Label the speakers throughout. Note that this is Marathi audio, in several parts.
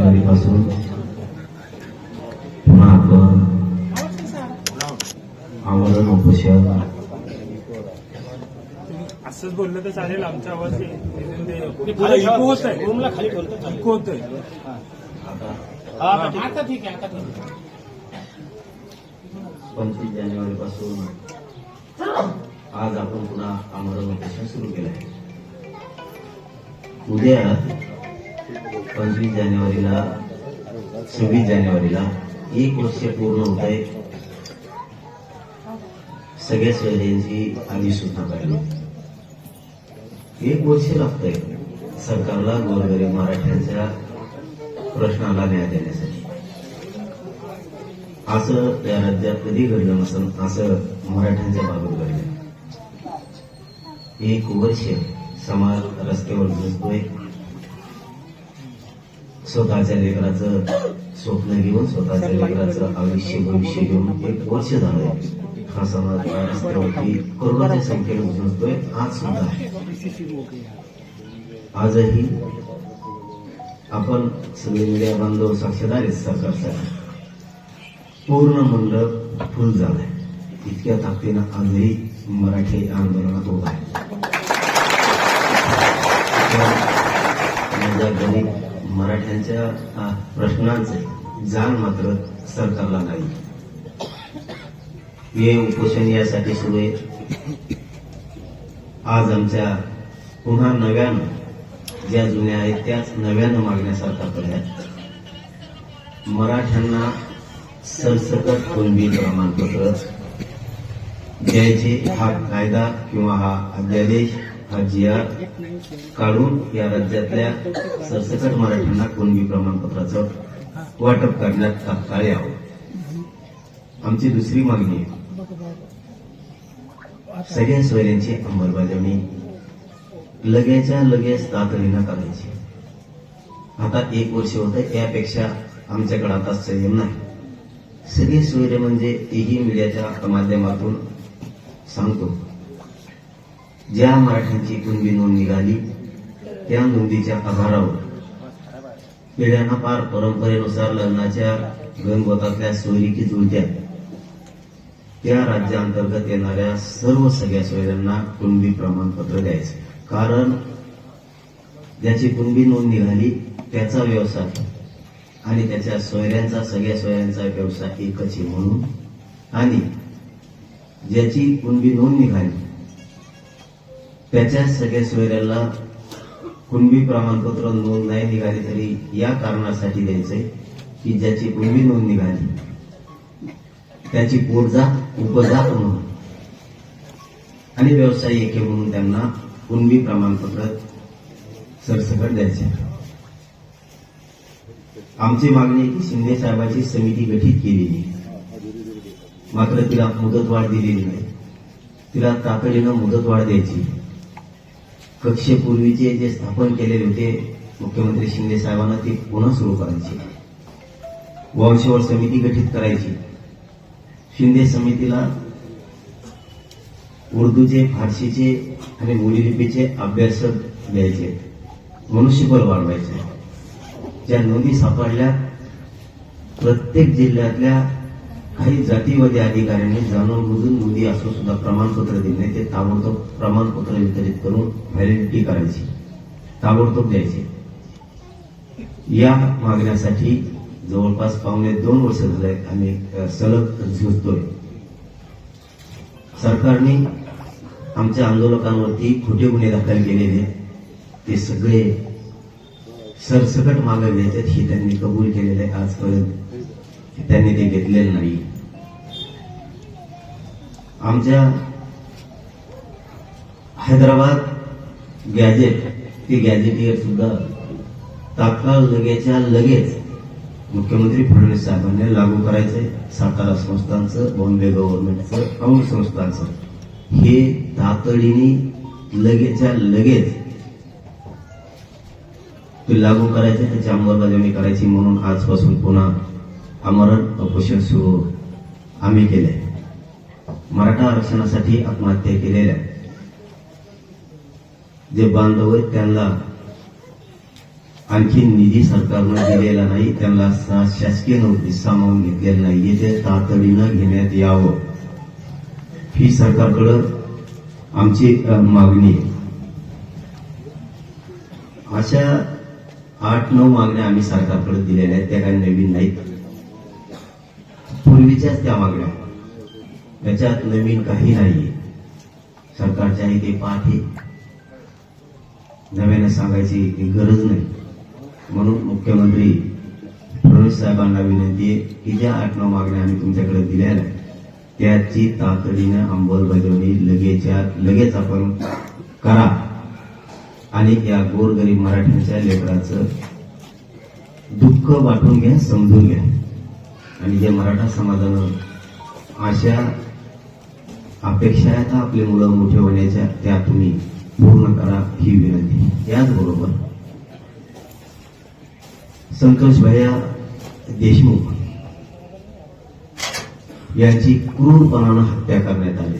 Speaker 1: जानेवारी पासून पुन्हा आपण आमरण उपोषण.
Speaker 2: असंच बोललं तर चालेल आमचा आवाज इको होत आहे
Speaker 3: रूमला खाली ठेवलं तर चालेल.
Speaker 2: इको होत आहे
Speaker 3: हा, आता ठीक- आता ठीक आहे आता ठीक आहे.
Speaker 1: पंचवीस जानेवारी पासून आज आपण पुन्हा आमरण उपोषण सुरू केलं आहे उद्या पंचवीस जानेवारीला सव्वीस जानेवारीला एक वर्ष पूर्ण होत आहे. सगळ्या सोयऱ्यांची आधी सुद्धा काढली. एक वर्ष लागतंय सरकारला गोरगरीब मराठ्यांच्या प्रश्नाला न्याय देण्यासाठी. असं या राज्यात कधी घडलं नसेल असं मराठ्यांच्या बाबत घडलं एक वर्ष समाज रस्त्यावर झुजतोय स्वतःच्या लेकराचं स्वप्न घेऊन स्वतःच्या लेकराचं आयुष्य भविष्य घेऊन एक वर्ष झालंय हा समाज रस्त्यावरती करोनाच्या संख्येने झुजतोय आज सुद्धा आजही आपण सगळे मीडिया बांधव साक्षीदार आहेत सरकारसाठी पूर्ण मंडप फुल झालंय. इतक्या ताकदीनं आजही मराठी आंदोलनात होत आहे. माझ्या मराठ्यांच्या प्रश्नांचे जाण मात्र सरकारला नाही. हे उपोषण यासाठी सुरू आहे. आज आमच्या पुन्हा नव्यानं ज्या जुन्या आहेत त्याच नव्यानं मागण्या सरकारकडे मराठ्यांना सरसकट कुणबी प्रमाणपत्र द्यायचे हा कायदा किंवा हा अध्यादेश हा जी आर काढून या राज्यातल्या सरसकट मराठ्यांना कुणबी प्रमाणपत्राचं वाटप करण्यात तात्काळ यावं. आमची दुसरी मागणी सगळ्या सोयऱ्यांची अंमलबजावणी. लगेच्या लगेच तातडीनं करायची आता एक वर्ष होतं यापेक्षा आमच्याकडे आता संयम नाही. सगळे सोयरे म्हणजे तेही मीडियाच्या माध्यमातून सांगतो. ज्या मराठ्यांची कुणबी नोंद निघाली त्या नोंदीच्या आधारावर पिढ्यांना पार परंपरेनुसार लग्नाच्या गणगोतातल्या सोयरीकी जुळत्या. त्या राज्याअंतर्गत येणाऱ्या सर्व सगळ्या सोयऱ्यांना कुणबी प्रमाणपत्र द्यायचे. कारण ज्याची कुणबी नोंद निघाली त्याचा व्यवसाय आणि त्याच्या सोयऱ्यांचा सगळ्या सोयऱ्यांचा व्यवसाय एकच आहे म्हणून. आणि ज्याची कुणबी नोंद निघाली त्याच्या सगळ्या सोयऱ्याला कुणबी प्रमाणपत्र नोंद नाही निघाली तरी या कारणासाठी द्यायचंय की ज्याची कुणबी नोंद निघाली त्याची पोटजात उपजात म्हणून आणि व्यवसाय एके म्हणून त्यांना कुणबी प्रमाणपत्र सरसकट द्यायचे आमची मागणी की शिंदे साहेबांची समिती गठीत केलेली मात्र तिला मुदतवाढ दिलेली नाही. तिला तातडीनं मुदतवाढ द्यायची कक्षेपूर्वीचे जे स्थापन केलेले होते मुख्यमंत्री शिंदे साहेबांना ते पुन्हा सुरू करायचे. वंशवळ समिती गठीत करायची. शिंदे समितीला उर्दूचे फारसीचे आणि बोलीलिपीचे अभ्यासक द्यायचे. मनुष्यबळ वाढवायचे. ज्या नोंदी सापडल्या प्रत्येक जिल्ह्यातल्या काही जातीवादी अधिकाऱ्यांनी जाणून बुजून नोंदी असून सुद्धा प्रमाणपत्र दिले ते ताबडतोब प्रमाणपत्र वितरित करून व्हॅलिडिटी करायची ताबडतोब द्यायचे. या मागण्यासाठी जवळपास पावणे दोन वर्ष झाले आम्ही सलग झुजतोय. सरकारने आमच्या आंदोलकांवरती खोटे गुन्हे दाखल केलेले ते सगळे सरसकट मागे घ्यायचे हे त्यांनी कबूल केलेले आहे आजपर्यंत. त्यांनी ते घेतलेलं नाही. आमच्या हैदराबाद गॅजेट ते गॅजेटियर सुद्धा तात्काळ लगेच्या लगेच मुख्यमंत्री फडणवीस साहेबांनी लागू करायचंय. सातारा संस्थांचं बॉम्बे गव्हर्नमेंटचं औंध संस्थांचं. हे तातडीने लगेच्या लगेच ते लागू करायचे त्याची अंमलबजावणी करायची म्हणून आजपासून पुन्हा आमरण उपोषण सुरू आम्ही केले मराठा आरक्षणासाठी आत्महत्या केलेल्या जे बांधव आहेत त्यांना आणखी निधी सरकारनं दिलेला नाही त्यांना शासकीय नोकरी सामावून घेतलेली नाही. ते तातडीनं घेण्यात यावं ही सरकारकडं आमची मागणी आहे. अशा आठ नऊ मागण्या आम्ही सरकारकडे दिलेल्या आहेत त्या काही नवीन नाहीत. पूर्वीच्याच त्या मागण्या त्याच्यात नवीन काही नाही. सरकारच्या इथे ते पाठ आहे. नव्याने सांगायची गरज नाही. म्हणून मुख्यमंत्री फडणवीस साहेबांना विनंती आहे की ज्या आठ नऊ मागण्या आम्ही तुमच्याकडे दिल्या त्याची तातडीनं अंमलबजावणी लगेच्या लगेच आपण करा. आणि या गोरगरीब मराठ्यांच्या लेकराचं दुःख वाटून घ्या समजून घ्या. आणि जे मराठा समाजानं अशा अपेक्षा आहेत आपले मुलं मोठे होण्याच्या त्या तुम्ही पूर्ण करा ही विनंती. याचबरोबर संकल्प भैया देशमुख यांची क्रूरपणानं हत्या करण्यात आली.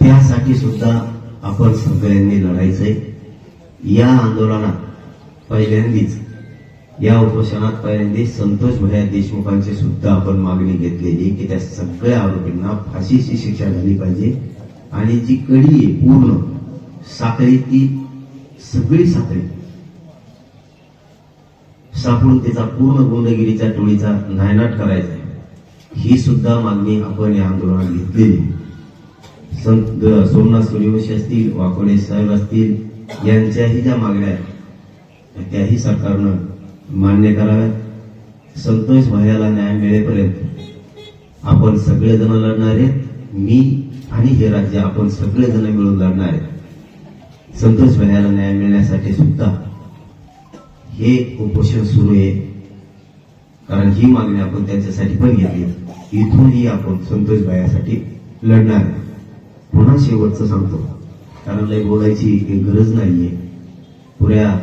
Speaker 1: त्यासाठी सुद्धा आपण सगळ्यांनी लढायचंय. या आंदोलनात पहिल्यांदीच या उपोषणात पहिल्यांदा संतोष भैया देशमुखांची सुद्धा आपण मागणी घेतलेली की त्या सगळ्या आरोपींना फाशीची शिक्षा झाली पाहिजे. आणि जी कडी आहे पूर्ण साखळी ती सगळी साखळी. सापडून त्याचा पूर्ण गुंडगिरीच्या टोळीचा नायनाट करायचा आहे. ही सुद्धा मागणी आपण या आंदोलनात घेतलेली संत सोमनाथ सूर्यवंशी असतील वाकोडे साहेब असतील यांच्याही ज्या मागण्या आहेत त्याही सरकारनं मान्य कराव्यात. संतोष भैयाला न्याय मिळेपर्यंत आपण सगळेजण लढणार आहेत. मी आणि हे राज्य आपण सगळेजण मिळून लढणार आहेत. संतोष भैयाला न्याय मिळण्यासाठी सुद्धा हे उपोषण सुरू आहे. कारण ही मागणी आपण त्यांच्यासाठी पण घेतली इथूनही आपण संतोष भायासाठी लढणार पुन्हा शेवटचं सांगतो. कारण लय बोलायची काही गरज नाहीये. पुऱ्या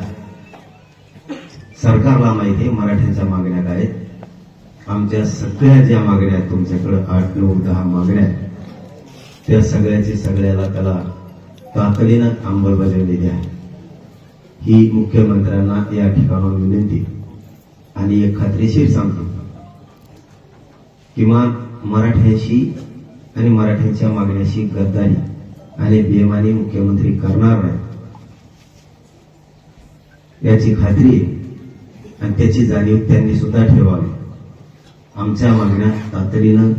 Speaker 1: सरकारला माहिती आहे मराठ्यांच्या मागण्या काय आहेत? आमच्या सगळ्या ज्या मागण्या आहेत तुमच्याकडे आठ नऊ दहा मागण्या आहेत त्या सगळ्याची सगळ्याला त्याला तातडीनं अंमलबजावणी द्या ही मुख्यमंत्र्यांना या ठिकाणाहून विनंती आणि एक खात्रीशीर सांगतो. किमान मराठ्यांशी आणि मराठ्यांच्या मागण्याशी गद्दारी आणि बेमानी मुख्यमंत्री करणार नाही याची खात्री आहे. आणि त्याची जाणीव त्यांनी सुद्धा ठेवावी. आमच्या मागण्या तातडीनं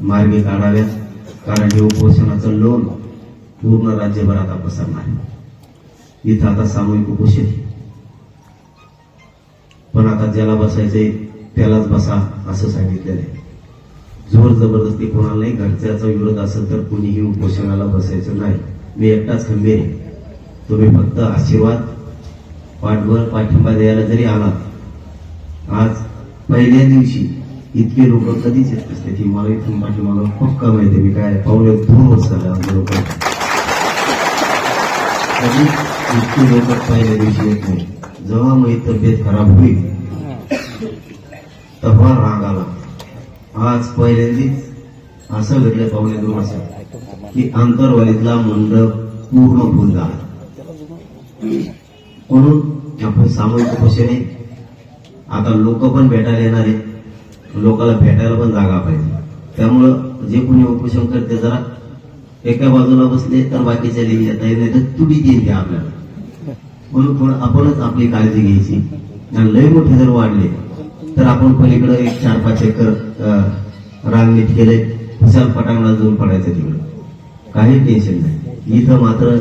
Speaker 1: मार्गी काढाव्यात कारण हे उपोषणाचं लोन पूर्ण राज्यभर आता पसरणार आहे. इथं आता सामूहिक उपोषण. पण आता ज्याला बसायचंय त्यालाच बसा असं सांगितलेलं आहे. जोर जबरदस्ती कोणाला नाही घरच्याचा विरोध असेल तर कुणीही उपोषणाला बसायचं नाही. मी एकटाच खंबीर आहे. तुम्ही फक्त आशीर्वाद पाठबळ पाठिंबा द्यायला जरी आला आज पहिल्या दिवशी इतके लोक कधीच येत नसते की मला इथून पाठीमागं पक्का माहिती आहे. मी काय पावले दोन वर्ष झाले लोक. कधी इतके लोक पहिल्या दिवशी येत नाही जेव्हा माझी तब्येत खराब होईल तेव्हा राग आला. आज पहिल्यांदीच असं घडलं पावले दोन वर्ष की आंतरवालीतला मंडप पूर्ण फुल झाला म्हणून आपण सामूहिक उपोषण. आहे आता लोक पण भेटायला येणार आहे लोकांना भेटायला पण जागा पाहिजे. त्यामुळं जे कोणी उपोषण करते जरा एका बाजूला बसले तर बाकीच्या लिही येता येईल नाही तर तुडी येईल त्या आपल्याला. म्हणून थोडं आपणच आपली काळजी घ्यायची. आणि लय मोठे जर वाढले तर आपण पलीकडे एक चार पाच एकर रांग रान नीट केले विशाल पटांगला जाऊन पडायचं तिकडं. काही टेन्शन नाही. इथं मात्र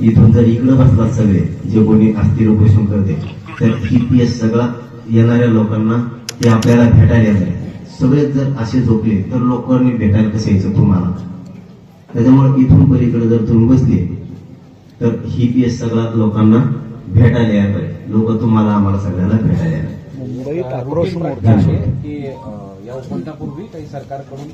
Speaker 1: इथून जर इकडे बसलात सगळे जे कोणी अस्थिर उपोषण करते तर जीपीएस सगळा येणाऱ्या लोकांना ते आपल्याला भेटायला येणार आहे. सगळेच जर असे झोपले तर लोकांनी भेटायला कसं यायचं तुम्हाला त्याच्यामुळे इथून पलीकडे जर तुम्ही बसले तर ही पीएस सगळा लोकांना भेटायला येणार आहे लोक तुम्हाला आम्हाला सगळ्यांना भेटायला येणार आहे.
Speaker 3: मुंबईत आक्रोश मोर्चा आहे की या काही सरकारकडून